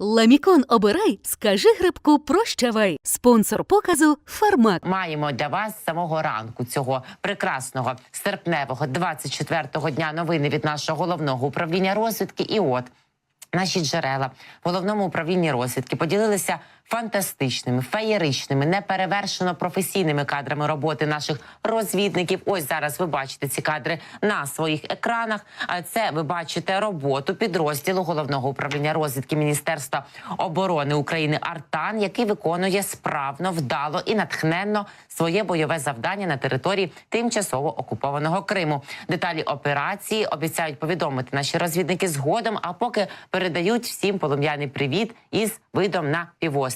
Ламікон обирай, скажи грибку прощавай. Спонсор показу Фармак. маємо для вас самого ранку цього прекрасного серпневого 24-го дня новини від нашого головного управління розвідки. І от наші джерела в головному управлінні розвідки поділилися фантастичними, феєричними, неперевершено професійними кадрами роботи наших розвідників. Ось зараз ви бачите ці кадри на своїх екранах. А це ви бачите роботу підрозділу головного управління розвідки Міністерства оборони України Артан, який виконує справно, вдало і натхненно своє бойове завдання на території тимчасово окупованого Криму. Деталі операції обіцяють повідомити наші розвідники згодом. А поки передають всім полум'яний привіт із видом на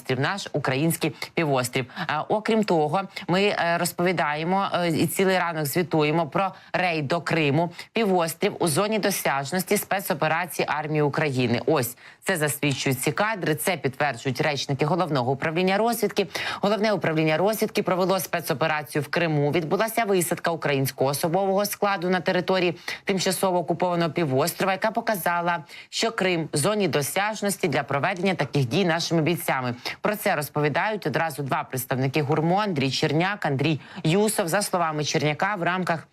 півострів, наш український півострів. А, окрім того, ми е, розповідаємо е, і цілий ранок звітуємо про рейд до Криму, півострів у зоні досяжності спецоперації армії України. Ось це засвідчують ці кадри. Це підтверджують речники головного управління розвідки. Головне управління розвідки провело спецоперацію в Криму. Відбулася висадка українського особового складу на території тимчасово окупованого півострова, яка показала, що Крим в зоні досяжності для проведення таких дій нашими бійцями. Про це розповідають одразу два представники гурмо Андрій Черняк, Андрій Юсов. За словами Черняка, в рамках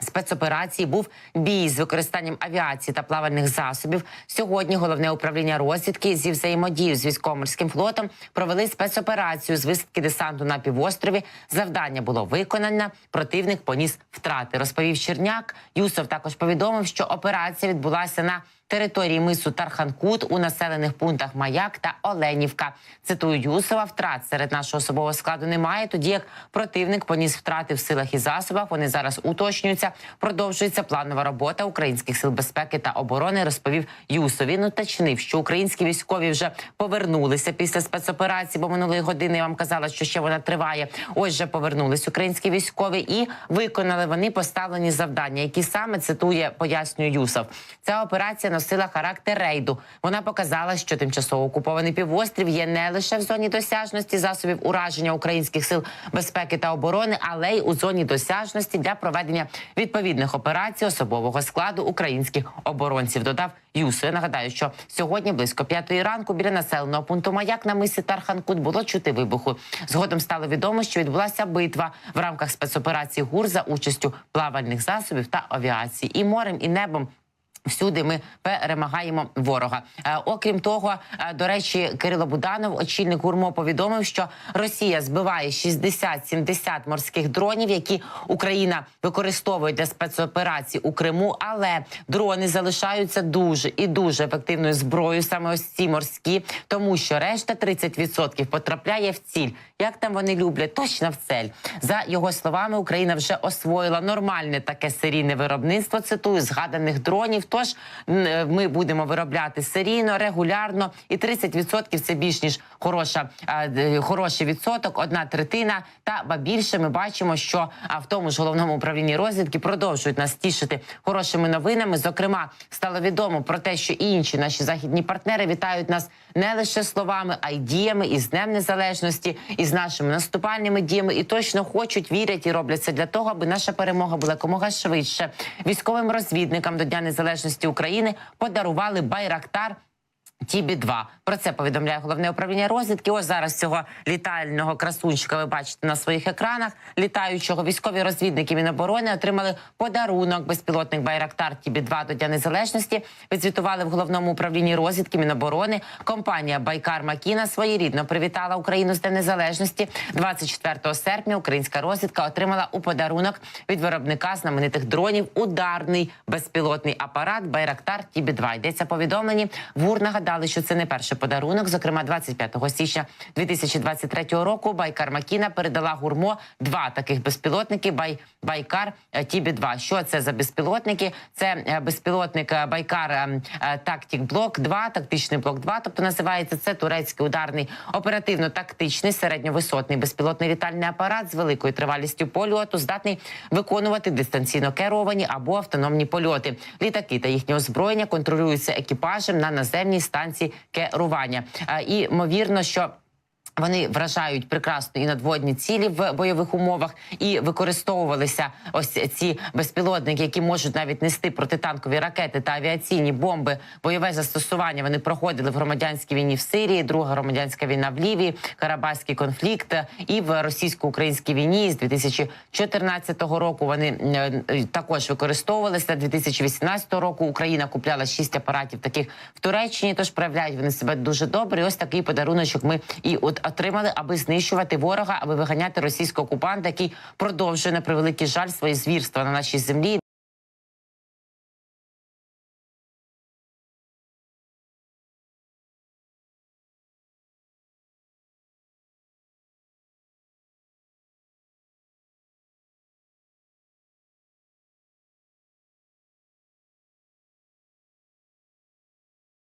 Спецоперації був бій з використанням авіації та плавальних засобів. Сьогодні головне управління розвідки зі взаємодією з військово-морським флотом провели спецоперацію з висадки десанту на півострові. Завдання було виконане. Противник поніс втрати. Розповів Черняк. Юсов також повідомив, що операція відбулася на території мису Тарханкут у населених пунктах Маяк та Оленівка. Цитую Юсова, втрат серед нашого особового складу немає. Тоді як противник поніс втрати в силах і засобах. Вони зараз уточнюються. Продовжується планова робота українських сил безпеки та оборони. Розповів Юсов. Він уточнив, що українські військові вже повернулися після спецоперації, бо минулої години я вам казала, що ще вона триває. Ось вже повернулись українські військові і виконали вони поставлені завдання, які саме цитує пояснює Юсов. Ця операція носила характер рейду. Вона показала, що тимчасово окупований півострів є не лише в зоні досяжності засобів ураження українських сил безпеки та оборони, але й у зоні досяжності для проведення відповідних операцій особового складу українських оборонців. Додав Юсо. Я нагадаю, що сьогодні близько п'ятої ранку біля населеного пункту Маяк на мисі Тарханкут було чути вибуху. Згодом стало відомо, що відбулася битва в рамках спецоперації ГУР за участю плавальних засобів та авіації і морем, і небом. Всюди ми перемагаємо ворога. Е, окрім того, е, до речі, Кирило Буданов, очільник гурмо, повідомив, що Росія збиває 60-70 морських дронів, які Україна використовує для спецоперацій у Криму. Але дрони залишаються дуже і дуже ефективною зброєю, саме ось ці морські, тому що решта 30% потрапляє в ціль. Як там вони люблять, точно в цель. За його словами, Україна вже освоїла нормальне таке серійне виробництво. Цитую згаданих дронів. Тож е, ми будемо виробляти серійно, регулярно, і 30% це більш ніж хороша, е, хороший відсоток, одна третина. Та ба більше ми бачимо, що в тому ж головному управлінні розвідки продовжують нас тішити хорошими новинами. Зокрема, стало відомо про те, що інші наші західні партнери вітають нас не лише словами, а й діями із Днем Незалежності, і з нашими наступальними діями, і точно хочуть, вірять і роблять це для того, аби наша перемога була якомога швидше. Військовим розвідникам до Дня Незалежності України подарували байрактар. Тібі 2 про це повідомляє головне управління розвідки. Ось зараз цього літального красунчика ви бачите на своїх екранах. Літаючого військові розвідники Міноборони отримали подарунок. Безпілотник Байрактар Тібі 2 до Дня Незалежності. Відзвітували в головному управлінні розвідки Міноборони. Компанія Байкар Макіна своєрідно привітала Україну з Днем Незалежності. 24 серпня. Українська розвідка отримала у подарунок від виробника знаменитих дронів ударний безпілотний апарат Байрактар Тібі 2 Йдеться повідомлені. ВУР нагадали, що це не перший подарунок. Зокрема, 25 січня 2023 року Байкар Макіна передала гурмо два таких безпілотники. Бай Байкар Тібі 2 Що це за безпілотники? Це е, безпілотник е, Байкар е, е, Тактік Блок 2 тактичний блок 2 Тобто називається це турецький ударний оперативно-тактичний середньовисотний безпілотний літальний апарат з великою тривалістю польоту, здатний виконувати дистанційно керовані або автономні польоти. Літаки та їхнє озброєння контролюються екіпажем на наземній станції керування. Е, І ймовірно, що Вони вражають прекрасно і надводні цілі в бойових умовах, і використовувалися ось ці безпілотники, які можуть навіть нести протитанкові ракети та авіаційні бомби. Бойове застосування вони проходили в громадянській війні в Сирії, друга громадянська війна в Лівії, Карабаський конфлікт і в російсько-українській війні з 2014 року. Вони е, е, також використовувалися. 2018 року Україна купляла шість апаратів таких в Туреччині. Тож проявляють вони себе дуже добре. І ось такий подаруночок ми і от отримали, аби знищувати ворога, аби виганяти російського окупанта, який продовжує на превеликий жаль свої звірства на нашій землі.